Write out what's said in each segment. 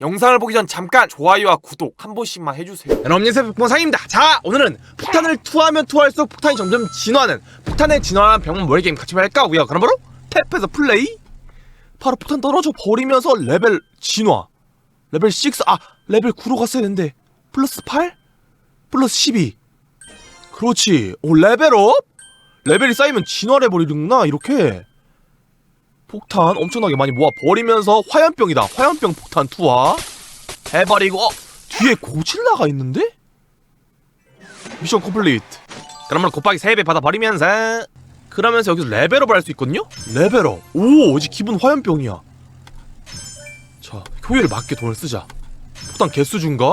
영상을 보기 전 잠깐 좋아요와 구독 한 번씩만 해주세요. 여러분 안녕하세요. 폭풍상입니다. 자 오늘은 폭탄을 투하하면 투하할수록 폭탄이 점점 진화하는 폭탄의 진화한 병원 모의 게임 같이 할까? 하고요 그럼 바로 탭에서 플레이? 바로 폭탄 떨어져 버리면서 레벨 진화. 레벨 6아 레벨 9로 갔어야 되는데. 플러스 8? 플러스 12 그렇지. 오 레벨업? 레벨이 쌓이면 진화를 해버리는구나 이렇게 폭탄 엄청나게 많이 모아 버리면서 화염병이다. 화염병 폭탄 투하. 해버리고 어? 뒤에 고질라가 있는데? 미션 컴플리트. 그러면 곱하기 3배 받아버리면서. 그러면서 여기서 레벨업을 할 수 있거든요? 레벨업. 오 이제 기본 화염병이야. 자 효율에 맞게 돈을 쓰자. 폭탄 개수 준가?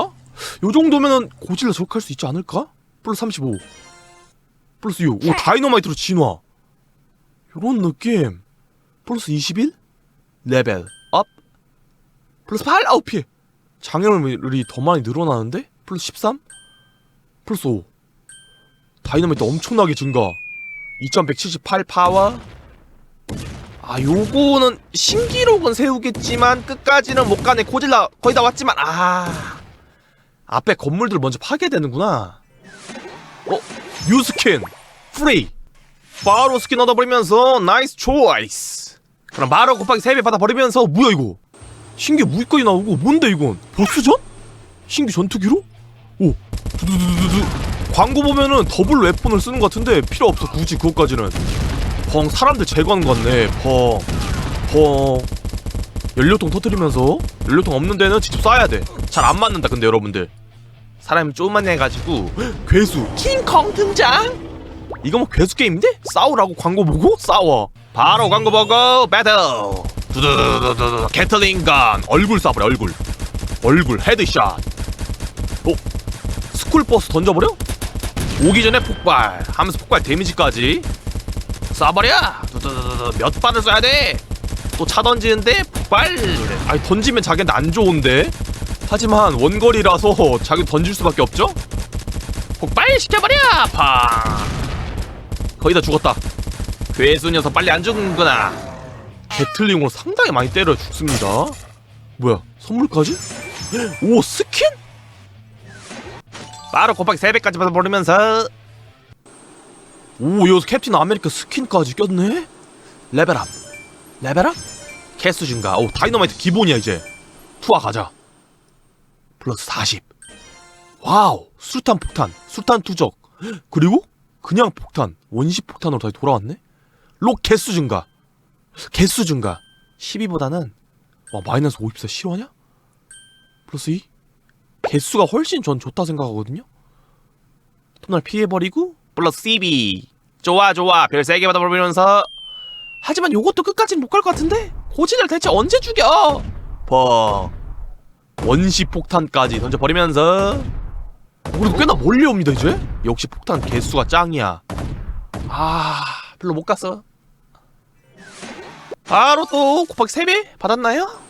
요 정도면은 고질라 저격할 수 있지 않을까? 플러스 35 플러스 6 오 다이너마이트로 진화. 요런 느낌 플러스 21 레벨 업? 플러스 8 아우 피해. 장애물이 더 많이 늘어나는데? 플러스 13? 플러스 5 다이너마이트 엄청나게 증가. 2178 파워. 아 요거는 신기록은 세우겠지만 끝까지는 못 가네. 고질라 거의 다 왔지만. 아 앞에 건물들 먼저 파괴되는구나. 어? 뉴 스킨 프리 바로 스킨 얻어버리면서 나이스 초이스 그럼 바로 곱하기 3배 받아버리면서 뭐야 이거? 신규 무기까지 나오고 뭔데 이건? 보스전? 신규 전투기로? 오. 두두두두두. 광고 보면은 더블 웨폰을 쓰는 것 같은데 필요 없어 굳이 그것까지는. 펑 사람들 제거하는 것 같네. 펑펑 연료통 터뜨리면서 연료통 없는 데는 직접 쏴야 돼잘 안 맞는다 근데 여러분들. 사람이 조금만 해가지고. 괴수. 킹콩 등장? 이거 뭐 괴수 게임인데? 싸우라고 광고 보고? 싸워 바로 광고 보고 배틀. 두두두두두 게틀링건. 얼굴 쏴버려 얼굴. 얼굴 헤드샷. 오 스쿨버스 던져버려? 오기 전에 폭발. 하면서 폭발 데미지까지. 쏴버려! 두두두두 몇 발을 쏴야 돼 또 차 던지는데 폭발. 아니 던지면 자기한테 안 좋은데? 하지만 원거리라서 자기 던질 수밖에 없죠? 폭발 시켜버려! 팡! 거의 다 죽었다 괴수 녀석 빨리 안 죽는구나. 게틀링으로 상당히 많이 때려 죽습니다. 뭐야 선물까지? 오 스킨? 바로 곱하기 3배까지 받아버리면서. 오 여기서 캡틴 아메리카 스킨까지 꼈네? 레벨업. 레벨업? 캐스 증가. 오 다이너마이트 기본이야 이제. 투하 가자. 플러스 40 와우 수탄 폭탄. 수탄 투적 그리고 그냥 폭탄. 원시 폭탄으로 다시 돌아왔네 록 개수 증가. 개수 증가. 12보다는 와 마이너스 54 실화냐? 플러스 2 개수가 훨씬 전 좋다 생각하거든요? 톱날 피해버리고 플러스 12 좋아 좋아. 별 3개 받아버리면서. 하지만 요것도 끝까지는 못 갈 것 같은데? 고지를 대체 언제 죽여? 펑 원시 폭탄까지 던져버리면서. 우리도 꽤나 멀리 옵니다 이제? 역시 폭탄 개수가 짱이야. 아 별로 못 갔어 바로 또 곱하기 3배 받았나요?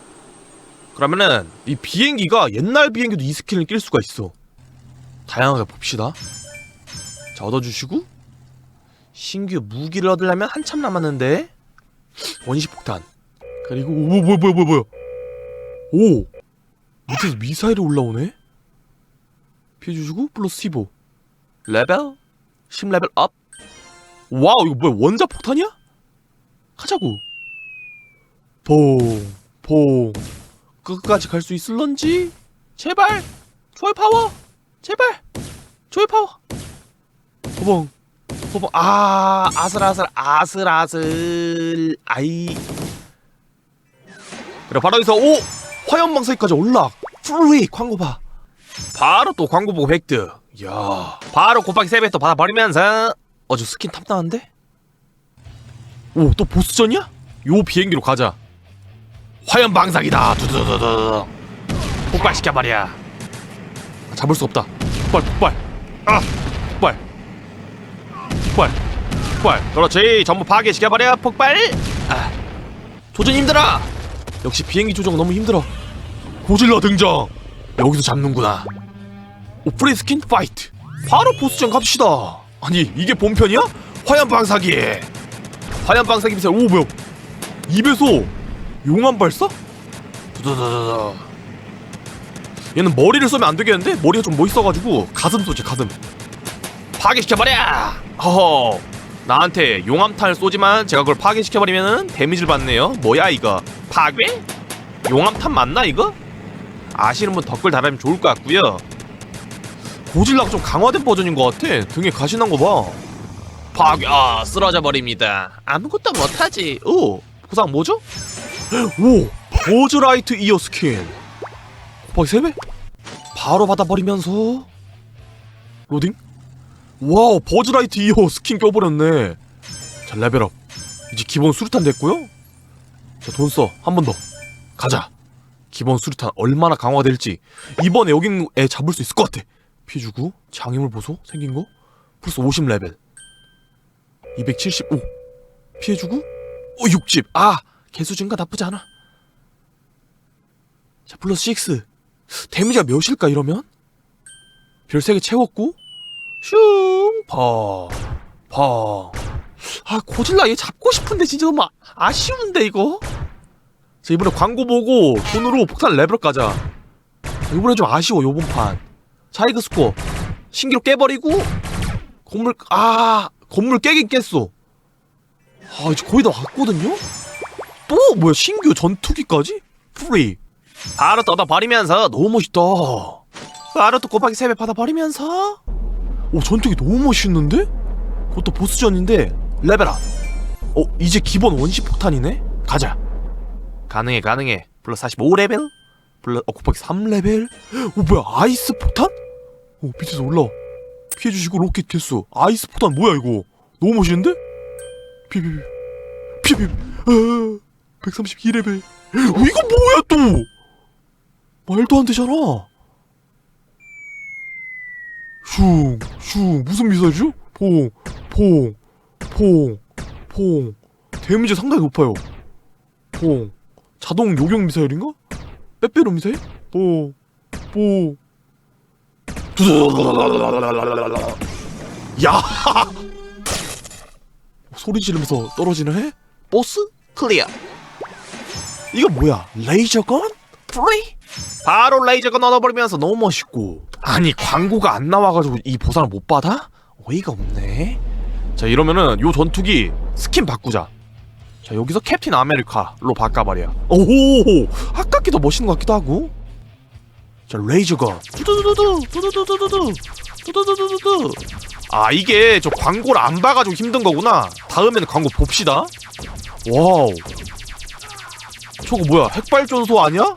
그러면은 이 비행기가 옛날 비행기도 이 스킬을 낄 수가 있어. 다양하게 봅시다. 자 얻어주시고. 신규 무기를 얻으려면 한참 남았는데. 원시 폭탄. 그리고 오 뭐야 뭐야 뭐야 뭐야. 오! 밑에서 미사일이 올라오네? 피해주시고 플러스 15 레벨? 10레벨 업? 와우 이거 뭐야 원자 폭탄이야? 가자고 퐁퐁 끝까지 갈 수 있을런지? 제발! 조이 파워! 제발! 조이 파워! 호봉 호봉 아 아슬아슬 아슬아슬 아이. 그래 바로 여기서 오! 화염방사기까지 올라 프리 광고 봐. 바로 또 광고 보고 획득. 야 바로 곱하기 3배 또 받아버리면서. 어저 스킨 탐나는데? 오 또 보스전이야? 요 비행기로 가자 화염 방사기다. 두두두두 폭발시켜버려. 아, 잡을 수 없다. 폭발 폭발. 아 폭발. 폭발 폭발. 그렇지. 전부 파괴시켜 버려 폭발. 아 조준 힘들어. 역시 비행기 조정 너무 힘들어. 고질라 등장. 여기서 잡는구나. 오 프리 스킨 파이트. 바로 보스전 갑시다. 아니 이게 본편이야? 화염 방사기 화염 방사기 미사일 오 뭐야. 입에서 용암 발사? 두두두두두. 얘는 머리를 쏘면 안 되겠는데? 머리가 좀 멋있어가지고 가슴 쏘지 가슴. 파괴시켜버려! 허허. 나한테 용암탄을 쏘지만 제가 그걸 파괴시켜버리면은 데미지를 받네요. 뭐야 이거? 파괴? 용암탄 맞나 이거? 아시는 분 댓글 달아주면 좋을 것 같고요. 고질라가 좀 강화된 버전인 것 같아. 등에 가시 난 거 봐. 파괴. 아 쓰러져 버립니다. 아무것도 못하지. 오 보상 뭐죠? 오 버즈라이트 이어 스킨. 곱하기 3배? 바로 받아버리면서. 로딩? 와우 버즈라이트 이어 스킨 껴버렸네. 자 레벨업. 이제 기본 수류탄 됐고요. 자돈 써. 한 번 더. 가자. 기본 수류탄 얼마나 강화될지. 이번에 여긴 애 잡을 수 있을 것 같아. 피해주고 장애물 보소. 생긴 거. 플러스 50 레벨. 275 피해주고 오 60. 아 개수 증가 나쁘지 않아. 자 플러스 6 데미지가 몇일까 이러면? 별 3개 채웠고 슝 펑 펑 아 고질라 얘 잡고 싶은데 진짜 너무 아- 아쉬운데 이거? 자 이번에 광고 보고 돈으로 폭탄 레벨업 가자. 자, 이번에 좀 아쉬워 요번 판. 자이그 스코어. 신기록 깨버리고 건물 아 건물 깨긴 깼어. 아 이제 거의 다 왔거든요 또? 뭐야 신규 전투기까지? 프리. 바로 뜯어버리면서 너무 멋있다. 바로 또 곱하기 3배 받아 버리면서? 오 전투기 너무 멋있는데? 그것도 보스전인데 레벨업. 어 이제 기본 원시 폭탄이네? 가자. 가능해 가능해. 플러스 45레벨? 플러스 어 곱하기 3레벨? 오 뭐야 아이스 폭탄? 오 밑에서 올라와. 피해주시고 로켓 개수. 아이스 폭탄 뭐야 이거? 너무 멋있는데? 피피피 피피. 아 132레벨 어, 이거 뭐야 또 말도 안 되잖아 슝, 슝, 무슨 미사일이죠? 퐁, 퐁, 퐁, 퐁. 데미지 상당히 높아요. 퐁. 자동 요격 미사일인가? 빼빼로 미사일? 퐁, 퐁. 야! 소리 지르면서 떨어지는 해? 보스? 클리어. 이거 뭐야? 레이저건? 프리? 바로 레이저건 얻어버리면서 너무 멋있고. 아니 광고가 안 나와가지고 이 보상을 못 받아? 어이가 없네. 자 이러면은 요 전투기 스킨 바꾸자. 자 여기서 캡틴 아메리카로 바꿔버려 오호 아깝게 더 멋있는 것 같기도 하고. 자 레이저건. 두두두두두 두 두두두두두 두두두두두. 아 이게 저 광고를 안 봐가지고 힘든 거구나. 다음에는 광고 봅시다. 와우 저거 뭐야? 핵발전소 아니야?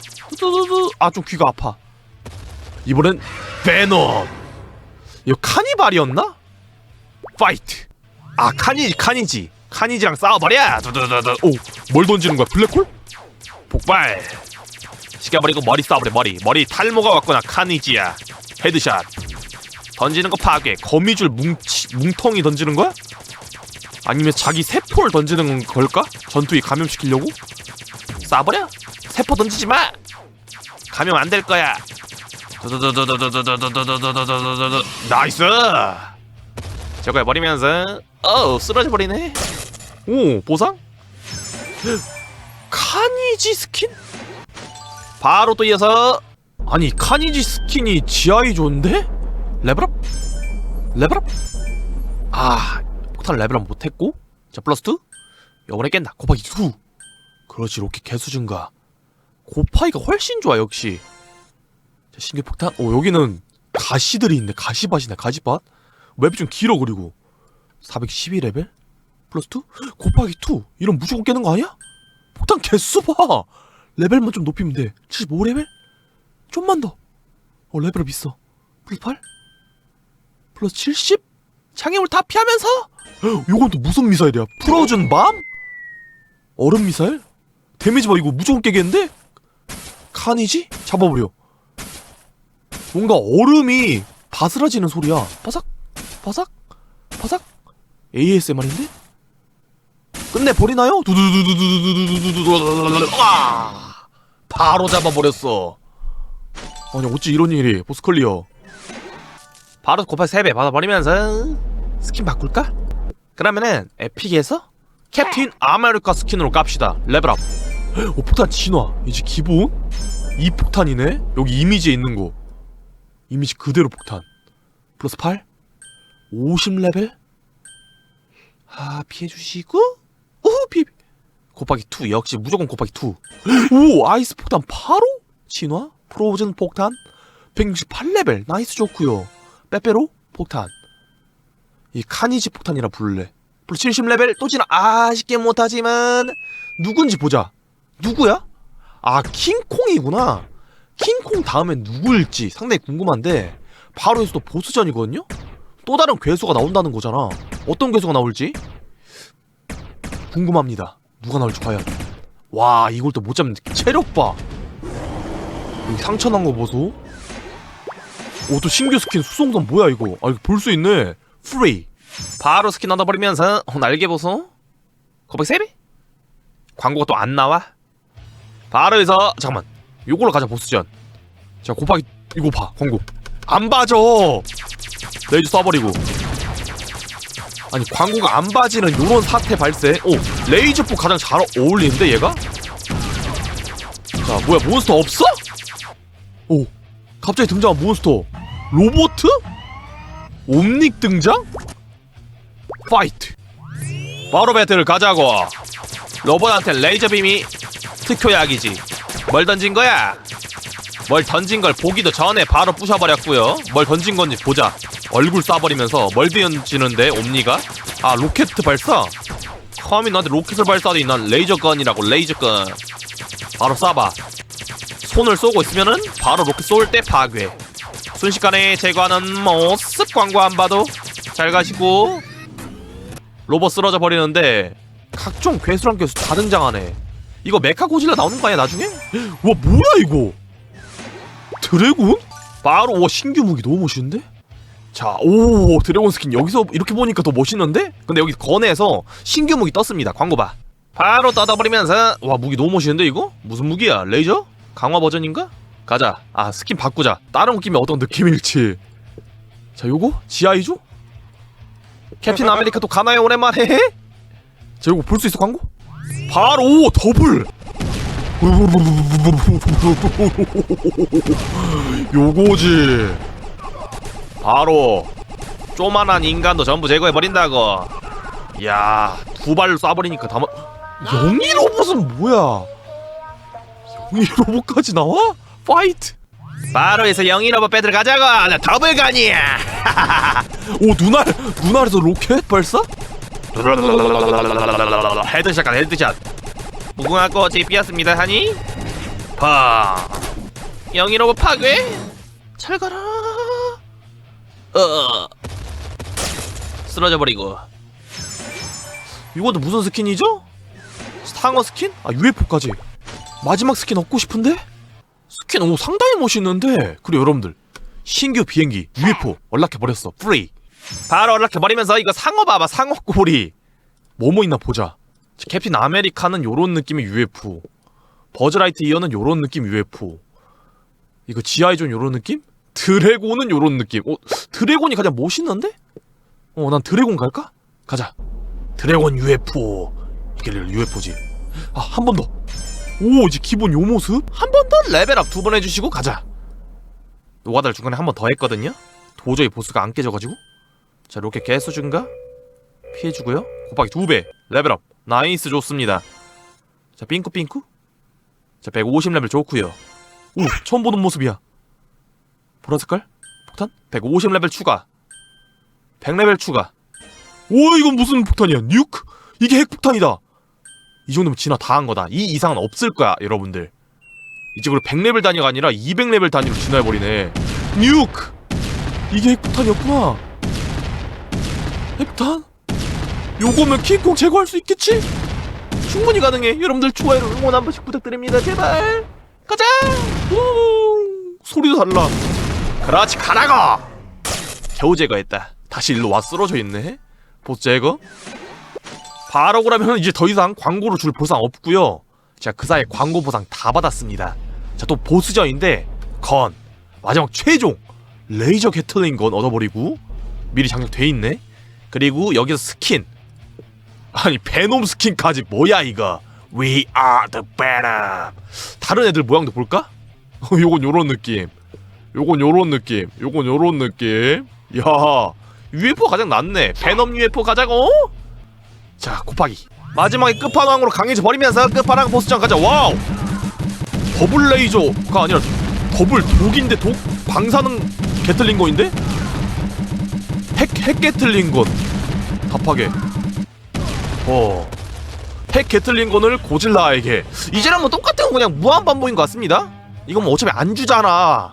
아좀 귀가 아파. 이번엔 베놈. 이거 카니발이었나? 파이트. 아 카니지 카니지. 카니지랑 싸워버려! 두두두두. 오 뭘 던지는 거야? 블랙홀? 폭발. 시켜버리고 머리 쏴버려 머리. 머리 탈모가 왔구나 카니지야. 헤드샷. 던지는 거 파괴. 거미줄 뭉치, 뭉텅이 던지는 거야? 아니면 자기 세포를 던지는 걸까? 전투기 감염시키려고? 쏴버려 세포 던지지 마 감염 안될 거야. 나이스. 저거 해버리면서 어 쓰러져 버리네. 오 보상? 카니지 스킨? 바로 또 이어서 아니 카니지 스킨이 지하이 좋은데? 레벨업? 레벨업? 아 폭탄 레벨업 못했고 자 플러스 2 요번에 깬다 곱하기 2 그렇지 로켓 개수 증가. 고파이가 훨씬 좋아 역시. 자, 신규 폭탄. 오 여기는 가시들이 있네. 가시밭이네 가시밭. 웹이 좀 길어 그리고. 412레벨? 플러스 2 곱하기 2 이런 무조건 깨는 거 아니야? 폭탄 개수 봐! 레벨만 좀 높이면 돼. 75레벨? 좀만 더. 어, 레벨업 있어. 플러스 8 플러스 70 장애물 다 피하면서? 헉, 요건 또 무슨 미사일이야? 프로즌 밤? 얼음 미사일? 데미지 봐 이거 무조건 깨겠는데? 칸이지? 잡아버려 뭔가 얼음이 바스라지는 소리야 바삭 바삭 바삭 ASMR인데? 끝내 버리나요? 두두두두두두두두두두두두두두 와 바로 잡아버렸어 아니 어찌 이런 일이 보스컬리어 바로 곱하기 3배 받아버리면서 스킨 바꿀까? 그러면은 에픽에서 캡틴 아메리카 스킨으로 깝시다 레벨 업오 폭탄 진화 이제 기본? 이 폭탄이네? 여기 이미지에 있는 거. 이미지 그대로 폭탄. 플러스 8 50레벨? 아 피해주시고? 오피 곱하기 2 역시 무조건 곱하기 2오 아이스 폭탄 바로? 진화? 프로즌 폭탄? 168레벨. 나이스 좋구요. 빼빼로? 폭탄. 이 카니지 폭탄이라 부를래. 플러스 70레벨? 또 진화. 아쉽게 못하지만 누군지 보자 누구야? 아 킹콩이구나. 킹콩 다음엔 누구일지 상당히 궁금한데 바로 해서 또 보스전이거든요? 또 다른 괴수가 나온다는 거잖아. 어떤 괴수가 나올지? 궁금합니다. 누가 나올지 과연. 와 이걸 또 못 잡는 체력 봐 여기 상처 난 거 보소. 오또 신규 스킨 수송선 뭐야 이거? 아 이거 볼 수 있네. 프리. 바로 스킨 얻어버리면서 어, 날개 보소. 거박 3배? 광고가 또 안 나와 바로 해서 잠깐만. 요걸로 가자 보스전. 자 곱하기 이거 봐 광고. 안 봐줘. 레이저 쏴버리고. 아니 광고가 안 봐지는 요런 사태 발생. 오 레이저포 가장 잘 어울리는데 얘가? 자 뭐야 몬스터 없어? 오 갑자기 등장한 몬스터. 로보트? 옴닉 등장? 파이트. 바로 배틀 가자고. 로봇한테 레이저 빔이 특효약이지. 뭘 던진 거야? 뭘 던진 걸 보기도 전에 바로 부셔버렸고요. 뭘 던진 건지 보자. 얼굴 쏴버리면서 뭘 던지는데 옴니가? 아 로켓 발사? 감히 나한테 로켓을 발사하더니 난 레이저건이라고 레이저건. 바로 쏴봐. 손을 쏘고 있으면은 바로 로켓 쏠 때 파괴. 순식간에 제거하는 모습 광고 안 봐도 잘 가시고. 로봇 쓰러져 버리는데 각종 괴수랑 괴수 다 등장하네 이거 메카 고질라 나오는 거 아니야 나중에? 와 뭐야 이거 드래곤? 바로 와 신규 무기 너무 멋있는데? 자, 오 드래곤 스킨 여기서 이렇게 보니까 더 멋있는데? 근데 여기 건에서 신규 무기 떴습니다. 광고 봐. 바로 뜯어버리면서 와 무기 너무 멋있는데 이거? 무슨 무기야? 레이저? 강화 버전인가? 가자. 아 스킨 바꾸자. 다른 느낌이 어떤 느낌일지. 자, 요거 지아이죠? 캡틴 아메리카 또 가나요 오랜만에? 자, 요거 볼 수 있어 광고? 바로 오 더블. 요거지. 바로 쪼만한 인간도 전부 제거해버린다고 이야 두 발로 쏴버리니까 다 마... 영이 로봇은 뭐야 영이 로봇까지 나와? 파이트 바로 해서 영이 로봇 배틀 가자고 나 더블 간이야 오 눈알 눈알에서 로켓 발사? 헤드샷 간 헤드샷 무궁화 꽃이 피었습니다 하니 팡 영이 로봇 파괴 잘 가라 어 쓰러져 버리고 이것도 무슨 스킨이죠? 상어 스킨? 아 UFO까지 마지막 스킨 얻고 싶은데? 스킨 오 상당히 멋있는데 그리고 여러분들 신규 비행기 UFO 연락해버렸어 프리 바로 연락해버리면서 이거 상어 봐봐 상어 꼬리 뭐뭐 있나 보자 캡틴 아메리카는 요런 느낌의 UFO 버즈라이트 이어는 요런 느낌 UFO 이거 지아이존 요런 느낌? 드래곤은 요런 느낌. 어, 드래곤이 가장 멋있는데? 어, 난 드래곤 갈까? 가자. 드래곤 UFO. 이게 UFO지. 아, 한 번 더. 오, 이제 기본 요 모습? 한 번 더 레벨업 두 번 해주시고 가자. 노가다를 중간에 한 번 더 했거든요? 도저히 보스가 안 깨져가지고. 자, 이렇게 개수 증가. 피해주고요. 곱하기 두 배. 레벨업. 나이스 좋습니다. 자, 삥꾸삥꾸. 자, 150레벨 좋고요. 오, 처음 보는 모습이야. 보라 색깔? 폭탄? 150레벨 추가 100레벨 추가 오 이건 무슨 폭탄이야 뉴크? 이게 핵폭탄이다 이 정도면 진화 다 한 거다 이 이상은 없을 거야 여러분들 그리고 100레벨 단위가 아니라 200레벨 단위로 진화해버리네 뉴크 이게 핵폭탄이었구나 핵폭탄? 요거면 킹콩 제거할 수 있겠지? 충분히 가능해. 여러분들 좋아요를 응원 한 번씩 부탁드립니다. 제발. 가자! 우 소리도 달라. 그렇지 가라고 겨우 제거했다. 다시 일로 와 쓰러져 있네. 보스 제거? 바로 그러면 이제 더 이상 광고를 줄 보상 없고요. 제가 그 사이에 광고 보상 다 받았습니다. 자 또 보스전인데 건. 마지막 최종 레이저 게틀링 건 얻어버리고 미리 장착돼 있네 그리고 여기서 스킨. 아니 베놈 스킨까지 뭐야 이거? We are the Venom. 다른 애들 모양도 볼까? 요건 요런 느낌. 요건 요런 느낌. 요건 요런 느낌. 야 UFO 가장 낫네. 베넘 UFO 가자고 자 곱하기. 마지막에 끝판왕으로 강해져 버리면서 끝판왕 보스전 가자. 와우! 더블 레이저가 아니라 더블 독인데 독? 방사능 게틀링건인데 핵, 핵 게틀링건 답하게. 어 핵 게틀링건을 고질라에게. 이제는 뭐 똑같은 건 그냥 무한 반복인 것 같습니다. 이건 뭐 어차피 안 주잖아.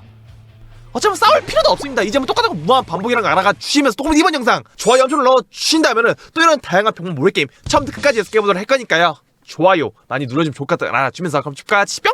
어차피 싸울 필요도 없습니다. 이제 뭐 똑같은 거 무한 반복이라는 거 알아가 주시면서 또 이번 영상 좋아요 엄청 눌러 주신다면은 또 이런 다양한 병문 모래 게임 처음부터 끝까지 해보도록 할 거니까요. 좋아요 많이 눌러주면 좋을 것 같다 알아주면서 그럼 집까지 뿅